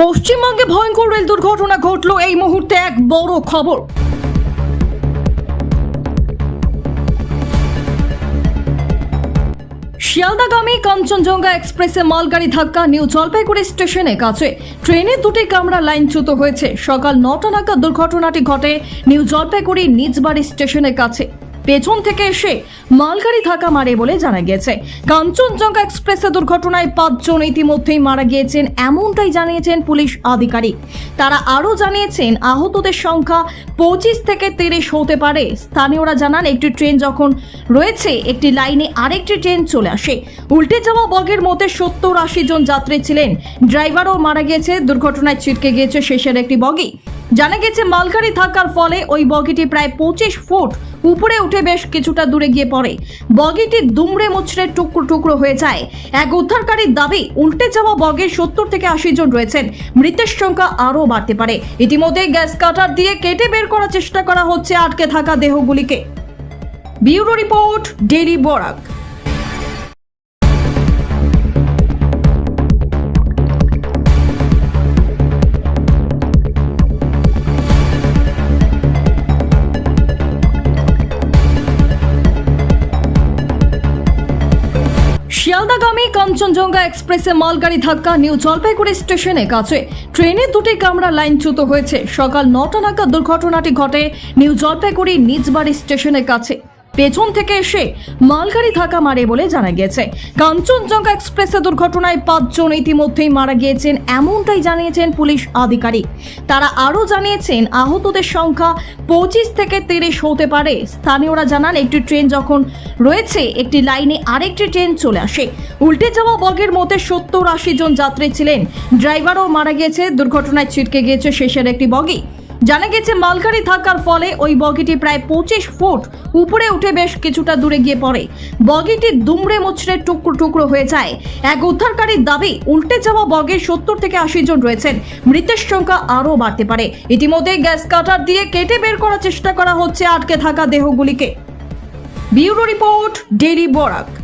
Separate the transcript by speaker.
Speaker 1: পশ্চিমবঙ্গে ভয়ঙ্কর রেল দুর্ঘটনা ঘটল এই মুহূর্তে এক বড় খবর। শিয়ালদাগামী কাঞ্চনজঙ্ঘা এক্সপ্রেসে মালগাড়ি ধাক্কা, নিউ জলপাইগুড়ি স্টেশনের কাছে ট্রেনের দুটি কামরা লাইনচ্যুত হয়েছে। সকাল নটা নাগাদ দুর্ঘটনাটি ঘটে নিউ জলপাইগুড়ি নিজবাড়ি স্টেশনের কাছে। পেছন থেকে এসে মালগাড়ি ধাক্কা মারে বলে জানা গিয়েছে। কাঞ্চনজঙ্ঘা এক্সপ্রেসে দুর্ঘটনায় পাঁচজন ইতিমধ্যেই মারা গিয়েছেন এমনটাই জানিয়েছেন পুলিশ আধিকারিক। তারা আরও জানিয়েছেন, আহতদের সংখ্যা পঁচিশ থেকে তিরিশ হতে পারে। স্থানীয়রা জানান, একটি ট্রেন যখন রয়েছে, একটি লাইনে আরেকটি ট্রেন চলে আসে। উল্টে যাওয়া বগের মধ্যে সত্তর আশি জন যাত্রী ছিলেন। ড্রাইভারও মারা গিয়েছে, দুর্ঘটনায় ছিটকে গিয়েছে শেষের একটি বগি। জানা গেছে মালগাড়ি থাকার ফলে ওই বগিটি প্রায় পঁচিশ ফুট উপরে উঠে বেশ কিছুটা দূরে গিয়ে পড়ে। বগিটি দুমড়ে মুচড়ে টুকরো টুকরো হয়ে যায়। এক উদ্ধারকারীর দাবি, উল্টে যাওয়া বগের সত্তর থেকে আশি জন রয়েছেন। মৃতের সংখ্যা আরও বাড়তে পারে। ইতিমধ্যে গ্যাস কাটার দিয়ে কেটে বের করার চেষ্টা করা হচ্ছে আটকে থাকা দেহগুলিকে। Bureau report daily Barak. শিয়ালদাগামী Kanchenjunga এক্সপ্রেসে মালগাড়ি ধাক্কা, নিউ জলপাইগুড়ি স্টেশনের কাছে ট্রেনে দুটি কামরা লাইনচ্যুত হয়েছে। সকাল নটা নাগাদ দুর্ঘটনাটি ঘটে নিউ জলপাইগুড়ি নিজবাড়ি স্টেশনের কাছে। পেছন থেকে এসে মালগাড়ি ধাক্কা মারে বলে জানা গিয়েছে। কাঞ্চনজঙ্ঘা এক্সপ্রেসে দুর্ঘটনায় পাঁচজন ইতিমধ্যেই মারা গিয়েছেন এমনটাই জানিয়েছেন পুলিশ আধিকারিক। তারা আরও জানিয়েছেন, আহতদের সংখ্যা পঁচিশ থেকে তিরিশ হতে পারে। স্থানীয়রা জানান, একটি ট্রেন যখন রয়েছে, একটি লাইনে আরেকটি ট্রেন চলে আসে। উল্টে যাওয়া বগের মধ্যে সত্তর আশি জন যাত্রী ছিলেন। ড্রাইভারও মারা গিয়েছে। দুর্ঘটনায় ছিটকে গিয়েছে শেষের একটি বগি। জানা গেছে মালগাড়ি থাকার ফলে ওই বগিটি প্রায় পঁচিশ ফুট উপরে উঠে বেশ কিছুটা দূরে গিয়ে পড়ে। বগিটি দুমড়ে মুচড়ে টুকরো টুকরো হয়ে যায়। এক উদ্ধারকারীর দাবি, উল্টে যাওয়া বগে সত্তর থেকে আশি জন রয়েছেন। মৃতের সংখ্যা আরও বাড়তে পারে। ইতিমধ্যে গ্যাস কাটার দিয়ে কেটে বের করার চেষ্টা করা হচ্ছে আটকে থাকা দেহগুলিকে। Bureau report daily Barak.